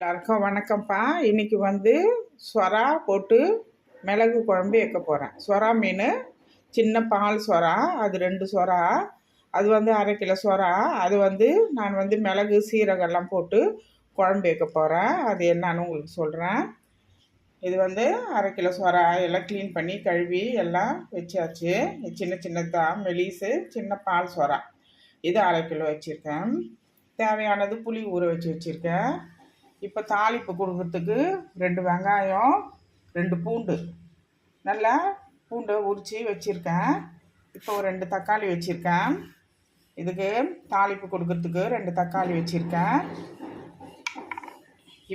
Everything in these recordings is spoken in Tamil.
எல்லாருக்கும் வணக்கம்ப்பா. இன்னைக்கு வந்து சொரா போட்டு மிளகு குழம்பு வைக்க போகிறேன் சொரா மீன் சின்ன பால் சொரா அது ரெண்டு சொரா அது வந்து அரை கிலோ சொரா அது வந்து நான் வந்து மிளகு சீரகம்லாம் போட்டு குழம்பு வைக்க போகிறேன் அது என்னன்னு உங்களுக்கு சொல்கிறேன் இது வந்து அரை கிலோ சொரா எல்லாம் க்ளீன் பண்ணி கழுவி எல்லாம் வச்சாச்சு. சின்ன சின்னதாக மெலிசு சின்ன பால் சொரா இது அரை கிலோ வச்சுருக்கேன். தேவையானது புளி ஊற வச்சு வச்சுருக்கேன். இப்போ தாளிப்பு கொடுக்கறதுக்கு ரெண்டு வெங்காயம் ரெண்டு பூண்டு. நல்லா பூண்டை உரித்து வச்சுருக்கேன். இப்போ ஒரு ரெண்டு தக்காளி வச்சுருக்கேன். இதுக்கு தாளிப்பு கொடுக்கறதுக்கு ரெண்டு தக்காளி வச்சுருக்கேன்.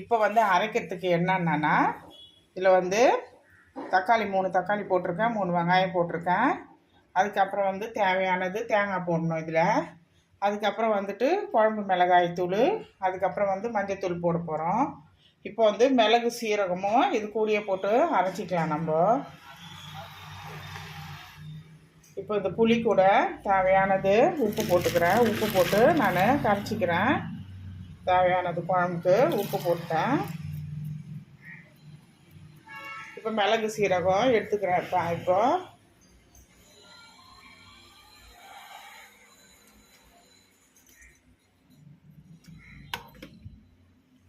இப்போ வந்து அரைக்கிறதுக்கு என்னென்னா இதில் வந்து தக்காளி மூணு தக்காளி போட்டிருக்கேன் மூணு வெங்காயம் போட்டிருக்கேன். அதுக்கப்புறம் வந்து தேவையானது தேங்காய் போடணும் இதில். அதுக்கப்புறம் வந்துட்டு குழம்பு மிளகாய் தூள் அதுக்கப்புறம் வந்து மஞ்சத்தூள் போட போகிறோம் இப்போ வந்து மிளகு சீரகமும் இது கூடியே போட்டு அரைச்சிக்கலாம் நம்ம. இப்போ இந்த புளி கூட தேவையானது உப்பு போட்டுக்கிறேன். உப்பு போட்டு நான் கரைச்சிக்கிறேன். தேவையானது குழம்புக்கு உப்பு போட்டேன் இப்போ மிளகு சீரகம் எடுத்துக்கிறேன். இப்போ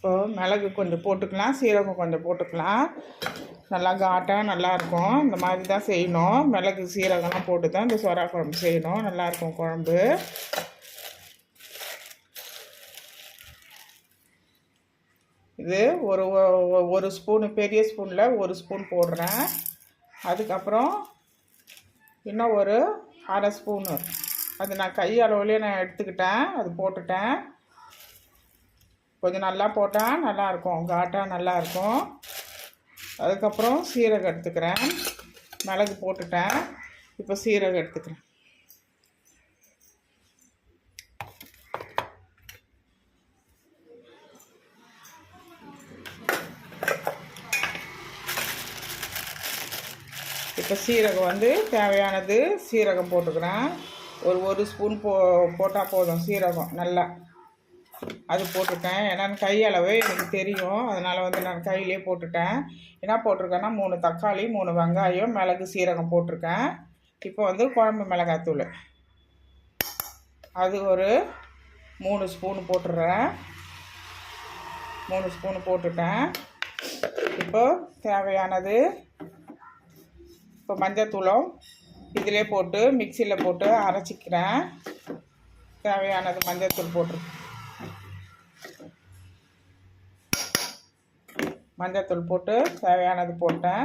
இப்போது மிளகு கொஞ்சம் போட்டுக்கலாம் சீரகம் கொஞ்சம் போட்டுக்கலாம். நல்லா காட்டாக நல்லாயிருக்கும். இந்த மாதிரி தான் செய்யணும். மிளகு சீரகம்லாம் போட்டு தான் இந்த சொரா குழம்பு செய்யணும். நல்லாயிருக்கும் குழம்பு. இது ஒரு ஒரு ஸ்பூனு பெரிய ஸ்பூனில் ஒரு ஸ்பூன் போடுறேன். அதுக்கப்புறம் இன்னும் ஒரு அரை ஸ்பூனு. அது நான் கை அளவுலேயே நான் எடுத்துக்கிட்டேன். அது போட்டுட்டேன். கொஞ்சம் நல்லா போட்டால் நல்லாயிருக்கும் காட்டாக நல்லாயிருக்கும். அதுக்கப்புறம் சீரகம் எடுத்துக்கிறேன். மிளகு போட்டுட்டேன். இப்போ சீரகம் எடுத்துக்கிறேன். இப்போ சீரகம் வந்து தேவையானது சீரகம் போட்டுக்கிறேன். ஒரு ஒரு ஸ்பூன் போ போட்டால் போதும் சீரகம் நல்லா. அது போட்டிருக்கேன் ஏன்னா கை அளவு எனக்கு தெரியும். அதனால் வந்து நான் கையிலே போட்டுட்டேன். என்ன போட்டிருக்கேன்னா மூணு தக்காளி மூணு வெங்காயம் மிளகு சீரகம் போட்டிருக்கேன். இப்போ வந்து குழம்பு மிளகாத்தூள் அது ஒரு மூணு ஸ்பூன் போட்டுடுறேன் மூணு ஸ்பூன் போட்டுட்டேன். இப்போ தேவையானது இப்போ மஞ்சத்தூளும் இதிலே போட்டு மிக்சியில் போட்டு அரைச்சிக்கிறேன். தேவையானது மஞ்சத்தூள் போட்டு மஞ்சத்தூள் போட்டு தேவையானது போட்டேன்.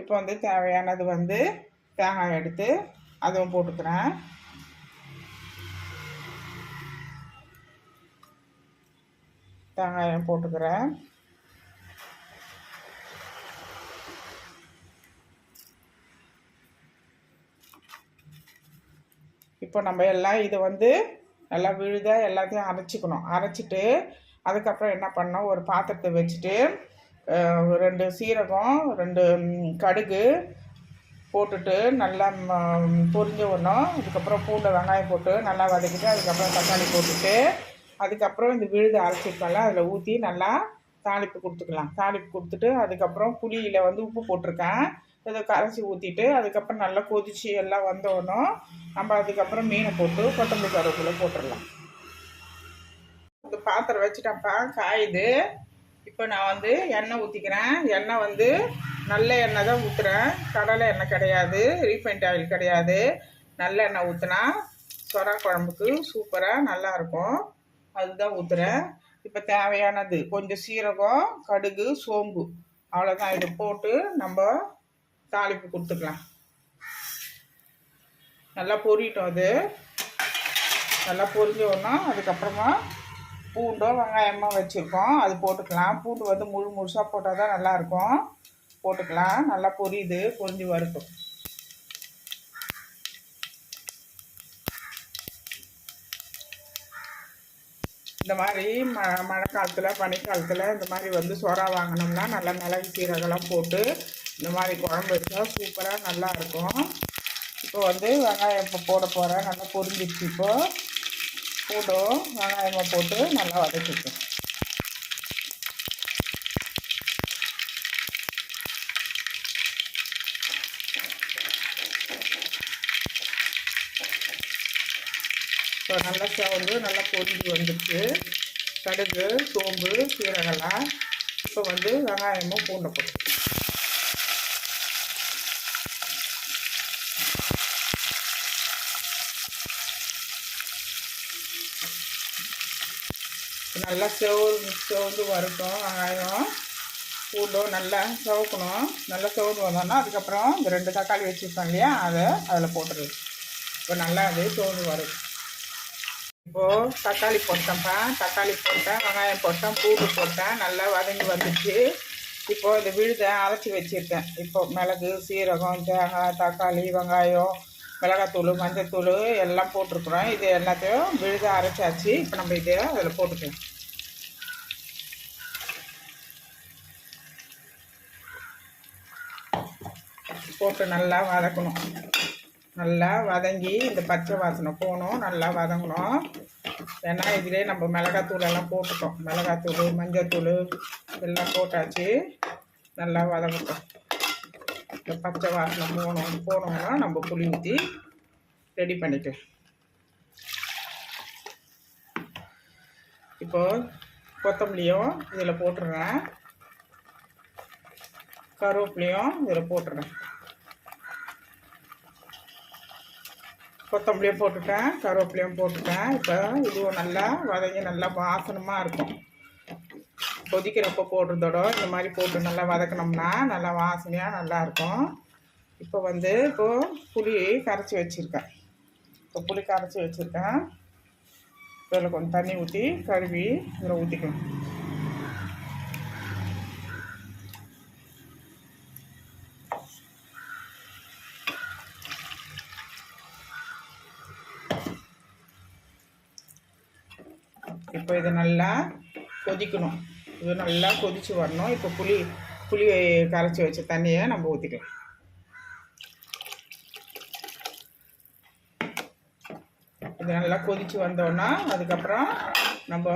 இப்போ வந்து தேவையானது வந்து தேங்காய் எடுத்து அதுவும் போட்டுக்கிறேன். தேங்காயம் போட்டுக்கிறேன். இப்போ நம்ம எல்லாம் இதை வந்து நல்லா விழுத எல்லாத்தையும் அரைச்சிக்கணும். அரைச்சிட்டு அதுக்கப்புறம் என்ன பண்ணோம் ஒரு பாத்திரத்தை வச்சுட்டு ரெண்டு சீரகம் ரெண்டு கடுகு போட்டுட்டு நல்லா ம- பொரிஞ்ச ஒன்றும் அதுக்கப்புறம் பூண்டை வெங்காயம் போட்டு நல்லா வதக்கிட்டு அதுக்கப்புறம் தக்காளி போட்டுட்டு அதுக்கப்புறம் இந்த விழுது அரைச்சிருக்கோம்ல அதில் ஊற்றி நல்லா தாளிப்பு கொடுத்துக்கலாம். தாளிப்பு கொடுத்துட்டு அதுக்கப்புறம் புளியில் வந்து உப்பு போட்டிருக்கேன். இதை கரைச்சி ஊற்றிட்டு அதுக்கப்புறம் நல்லா கொதிச்சு எல்லாம் வந்தோடனும் நம்ம அதுக்கப்புறம் மீனை போட்டு கொத்தமல்லி கருவேப்பிலை போட்டுடலாம். இந்த பாத்திரம் வச்சுட்டேன்ப்பா காயுது. இப்போ நான் வந்து எண்ணெய் ஊற்றிக்கிறேன் எண்ணெய் வந்து நல்ல எண்ணெய் தான் ஊற்றுறேன் கடலை எண்ணெய் கிடையாது. ரீஃபைண்ட் ஆயில் கிடையாது. நல்ல எண்ணெய் ஊற்றினா சொரா குழம்புக்கு சூப்பராக நல்லாயிருக்கும் அதுதான் ஊற்றுறேன் இப்போ தேவையானது கொஞ்சம் சீரகம் கடுகு சோம்பு. அவ்வளோதான் இது போட்டு நம்ம தாளிப்பு கொடுத்துக்கலாம். நல்லா பொரியட்டும் அது. நல்லா பொரிஞ்சோன்னா அதுக்கப்புறமா பூண்டோ வெங்காயமோ வச்சுருக்கோம். அது போட்டுக்கலாம். பூண்டு வந்து முழு முழுசாக போட்டால் தான் நல்லாயிருக்கும். போட்டுக்கலாம். நல்லா பொரியுது. பொரிஞ்சு வரட்டும் இந்த மாதிரி ம மழை காலத்தில் பனிக்காலத்தில் இந்த மாதிரி வந்து சொரா வாங்கினோம்னா நல்லா மிளகு சீரகம்லாம் போட்டு இந்த மாதிரி குழம்பு வச்சா சூப்பராக நல்லாயிருக்கும். இப்போ வந்து வெங்காயம் இப்போ போட போகிறேன் நல்லா பொரிஞ்சிடுச்சு இப்போது பூண்டும் வெங்காயமாக போட்டு நல்லா வதக்கிக்கும் இப்போ நல்லா சவுண்டு நல்லா பொறிஞ்சு வந்துடுச்சு கடுகு சோம்பு சீரகெல்லாம் இப்போ வந்து வெங்காயமும் பூண்டை போட்டு நல்லா செவந்து செவந்து வறுக்கும் வெங்காயம் பூண்டும் நல்லா செவக்கணும். நல்லா செவந்து வந்தோன்னா அதுக்கப்புறம் இந்த ரெண்டு தக்காளி வச்சுருக்கோம் இல்லையா அதை அதில் போட்டுருது இப்போ நல்லா அது செவந்து வரும் இப்போது தக்காளி போட்டேன்ப்பா. தக்காளி போட்டேன் வெங்காயம் போட்டேன் பூண்டு போட்டேன். நல்லா வதங்கி வந்துச்சு. இப்போது இந்த விழுதை அரைச்சி வச்சுருக்கேன். இப்போது மிளகு சீரகம் தேங்காய் தக்காளி வெங்காயம் மிளகாத்தூள் மஞ்சத்தூள் எல்லாம் போட்டிருக்குறோம். இது எல்லாத்தையும் விழுத அரைச்சாச்சு. இப்போ நம்ம இதை அதில் போட்டுக்கலாம். போட்டு நல்லா வதக்கணும். நல்லா வதங்கி இந்த பச்சை வாசனை போகணும். நல்லா வதங்கணும். ஏன்னா இதிலே நம்ம மிளகாத்தூள் எல்லாம் போட்டுட்டோம். மிளகாத்தூள் மஞ்சத்தூள் எல்லாம் போட்டாச்சு. நல்லா வதங்கட்டும். இந்த பச்சை வாசனை போனோம் போனோம்னா நம்ம புளி ஊற்றி ரெடி பண்ணிக்கலாம். இப்போ கொத்தமல்லியும் இதில் போட்டுடுறேன் கருவேப்பிலையும் இதில் போட்டுடுறேன் கொத்தமல்லியும் போட்டுட்டேன் கருவேப்பிலையும் போட்டுட்டேன். இப்போ இதுவும் நல்லா வதங்கி நல்லா வாசனமாக இருக்கும். கொதிக்கிறப்ப போடுறதோட இந்த மாதிரி போட்டு நல்லா வதக்கினோம்னா நல்லா வாசனையாக நல்லாயிருக்கும். இப்போ வந்து இப்போது புளி கரைச்சி வச்சுருக்கேன். இப்போ புளி கரைச்சி வச்சுருக்கேன். இதில் கொஞ்சம் தண்ணி ஊற்றி கழுவி இதில் ஊற்றிக்கணும் இப்போ இதை நல்லா கொதிக்கணும். இது நல்லா கொதித்து வரணும். இப்போ புளி புளி கரைச்சி வச்ச தண்ணியை நம்ம ஊற்றிக்கலாம் இது நல்லா கொதித்து வந்தோன்னா அதுக்கப்புறம் நம்ம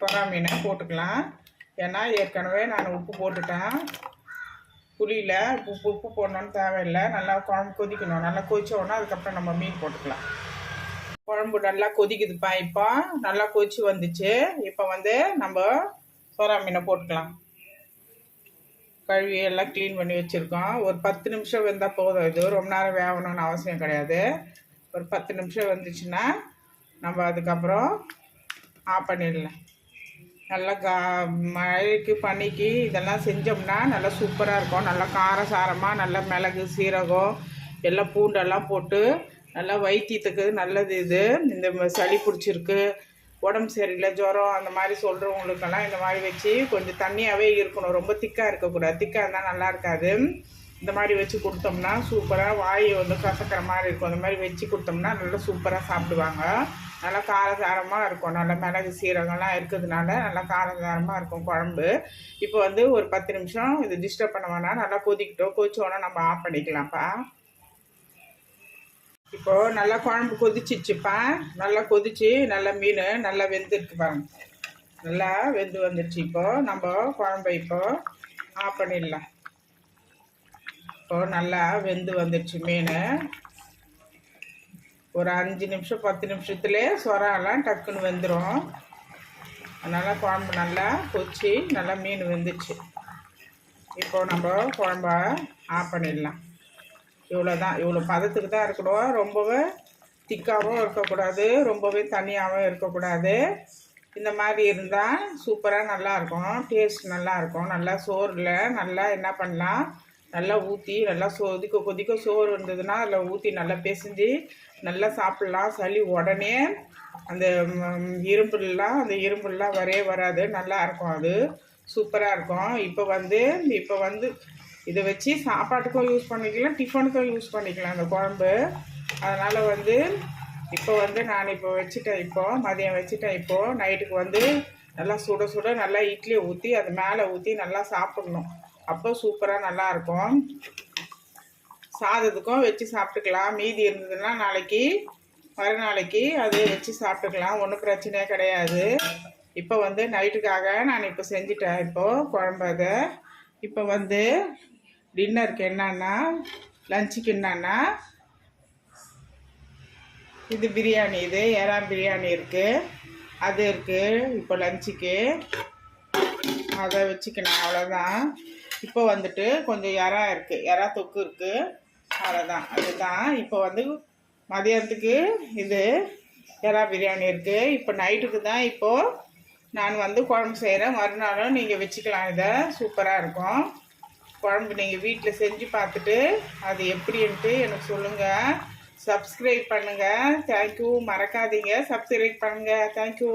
பொறா மீனை போட்டுக்கலாம். ஏன்னா ஏற்கனவே நான் உப்பு போட்டுட்டேன். புளியில் உப்பு உப்பு போடணுன்னு தேவையில்லை. நல்லா குழம்பு கொதிக்கணும். நல்லா கொதிச்சோன்னா அதுக்கப்புறம் நம்ம மீன் போட்டுக்கலாம். குழம்பு நல்லா கொதிக்குதுப்பா இப்போ. நல்லா கொதிச்சு வந்துச்சு. இப்போ வந்து நம்ம சோறா மீனை போட்டுக்கலாம். கழுவி எல்லாம் க்ளீன் பண்ணி வச்சுருக்கோம். ஒரு பத்து நிமிஷம் வெந்தால் போதும். இது ரொம்ப நேரம் வேகணும்னு அவசியம் கிடையாது. ஒரு பத்து நிமிஷம் வந்துச்சுன்னா நம்ம அதுக்கப்புறம் ஆஃப் பண்ணிடலாம். நல்லா கா மழைக்கு பனிக்கு இதெல்லாம் செஞ்சோம்னா நல்லா சூப்பராக இருக்கும். நல்லா காரசாரமாக நல்லா மிளகு சீரகம் எல்லாம் பூண்டெல்லாம் போட்டு நல்லா வைத்தியத்துக்கு நல்லது இது. இந்த சளி பிடிச்சிருக்கு. உடம்பு சரியில்லை ஜுரம் அந்த மாதிரி சொல்கிறவங்களுக்கெல்லாம் இந்த மாதிரி வச்சு கொஞ்சம் தண்ணியாகவே இருக்கணும். ரொம்ப திக்காக இருக்கக்கூடாது. திக்காக இருந்தால் நல்லா இருக்காது. இந்த மாதிரி வச்சு கொடுத்தோம்னா சூப்பராக வாய் வந்து கசக்கிற மாதிரி இருக்கும். அந்த மாதிரி வச்சு கொடுத்தோம்னா நல்லா சூப்பராக சாப்பிடுவாங்க. நல்லா காரசாரமாக இருக்கும். நல்லா மிளகு சீரகம்லாம் இருக்கிறதுனால நல்லா காரசாரமாக இருக்கும் குழம்பு. இப்போ வந்து ஒரு பத்து நிமிஷம் இது டிஸ்டர்ப் பண்ண வேணாம். நல்லா கொதிக்கிட்டோம். கொதிச்சோன்னா நம்ம ஆஃப் பண்ணிக்கலாம்ப்பா. இப்போது நல்லா குழம்பு கொதிச்சிச்சுப்பா நல்லா கொதிச்சு நல்லா மீன் நல்லா வெந்துருக்கு பாருங்க நல்லா வெந்து வந்துடுச்சு இப்போது நம்ம குழம்பை இப்போது ஆஃப் பண்ணிடலாம். இப்போது நல்லா வெந்து வந்துடுச்சு மீன். ஒரு அஞ்சு நிமிஷம் பத்து நிமிஷத்துலேயே சொராலாம் டக்குன்னு வெந்துடும் அதனால் குழம்பு நல்லா கொச்சி நல்லா மீன் வெந்துச்சு. இப்போ நம்ம குழம்ப ஆஃப் பண்ணிடலாம். இவ்வளோ தான் இவ்வளோ பதத்துக்கு தான் இருக்கணும். ரொம்பவே திக்காகவும் இருக்கக்கூடாது. ரொம்பவே தனியாகவும் இருக்கக்கூடாது. இந்த மாதிரி இருந்தால் சூப்பராக நல்லாயிருக்கும் டேஸ்ட் நல்லாயிருக்கும் நல்லா சோறில் நல்லா என்ன பண்ணலாம்? நல்லா ஊற்றி நல்லா கொதிக்க கொதிக்க சோறு இருந்ததுன்னா அதில் ஊற்றி நல்லா பிசைஞ்சு நல்லா சாப்பிட்லாம். சளி உடனே அந்த இரும்புலாம் அந்த இரும்புலாம் வரவே வராது. நல்லா இருக்கும் அது. சூப்பராக இருக்கும். இப்போ வந்து இப்போ வந்து இதை வச்சு சாப்பாட்டுக்கும் யூஸ் பண்ணிக்கலாம் டிஃபனுக்கும் யூஸ் பண்ணிக்கலாம். அந்த குழம்பு. அதனால் வந்து இப்போ வந்து நான் இப்போ வச்சுட்டேன் இப்போ மதியம் வச்சுட்டேன் இப்போது நைட்டுக்கு வந்து நல்லா சுட சுட நல்லா இட்லியை ஊற்றி அது மேலே ஊற்றி நல்லா சாப்பிட்ணும். அப்போ சூப்பராக நல்லாயிருக்கும் சாதத்துக்கும் வச்சு சாப்பிட்டுக்கலாம். மீதி இருந்ததுன்னா நாளைக்கு மறுநாளைக்கு அது வச்சு சாப்பிட்டுக்கலாம். ஒன்றும் பிரச்சனையே கிடையாது. இப்போ வந்து நைட்டுக்காக நான் இப்போ செஞ்சுட்டேன் இப்போது குழம்பு அதை. இப்போ வந்து டின்னருக்கு என்னன்னா லஞ்சுக்கு என்னன்னா இது பிரியாணி இது எறா பிரியாணி இருக்குது அது இருக்குது இப்போ லஞ்சுக்கு அதை வச்சுக்கணும் அவ்வளோதான் இப்போ வந்துட்டு கொஞ்சம் எறா இருக்குது எறா தொக்கு இருக்குது அவ்வளோதான் அதுதான். இப்போ வந்து மதியானத்துக்கு இது எறா பிரியாணி இருக்குது இப்போ நைட்டுக்கு தான் இப்போது நான் வந்து குழம்பு செய்கிறேன் மறுநாளும் நீங்கள் வச்சுக்கலாம் இதை. சூப்பராக இருக்கும். குழம்பு நீங்கள் வீட்டில் செஞ்சு பார்த்துட்டு அது எப்படின்ட்டு எனக்கு சொல்லுங்கள் சப்ஸ்கிரைப் பண்ணுங்கள் தேங்க்யூ மறக்காதீங்க. சப்ஸ்கிரைப் பண்ணுங்கள் தேங்க்யூ